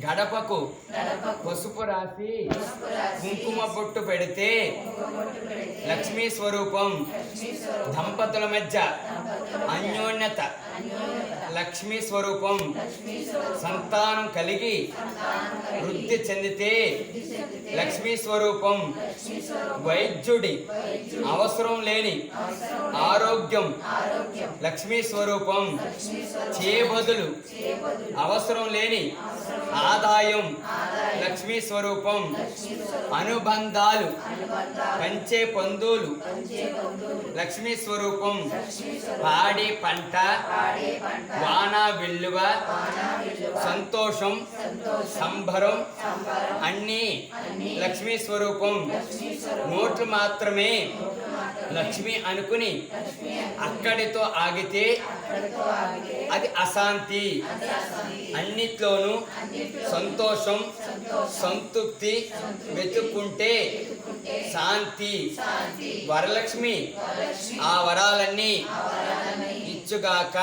గడపకు పసుపు రాసి కుంకుమ బొట్టు పెడితే లక్ష్మీ స్వరూపం దంపతుల మధ్య అన్యోన్యత లక్ష్మీ స్వరూపం సంతానం కలిగి వృద్ధి చెందితే లక్ష్మీ స్వరూపం వైద్యుడి అవసరం లేని ఆరోగ్యం లక్ష్మీ స్వరూపం చేబదులు అవసరం లేని ఆదాయం లక్ష్మీ స్వరూపం అనుబంధాలు పంచే పందులు లక్ష్మీ స్వరూపం పాడి పంట వాన విల్లువ సంతోషం సంభరం అన్నీ లక్ష్మీ స్వరూపం. నోట్లు మాత్రమే లక్ష్మి అనుకుని అక్కడితో ఆగితే అది అశాంతి. అన్నిట్లోనూ సంతోషం సంతృప్తి వెతుక్కుంటే శాంతి. వరలక్ష్మి ఆ వరాలన్నీ ఇచ్చుగాక.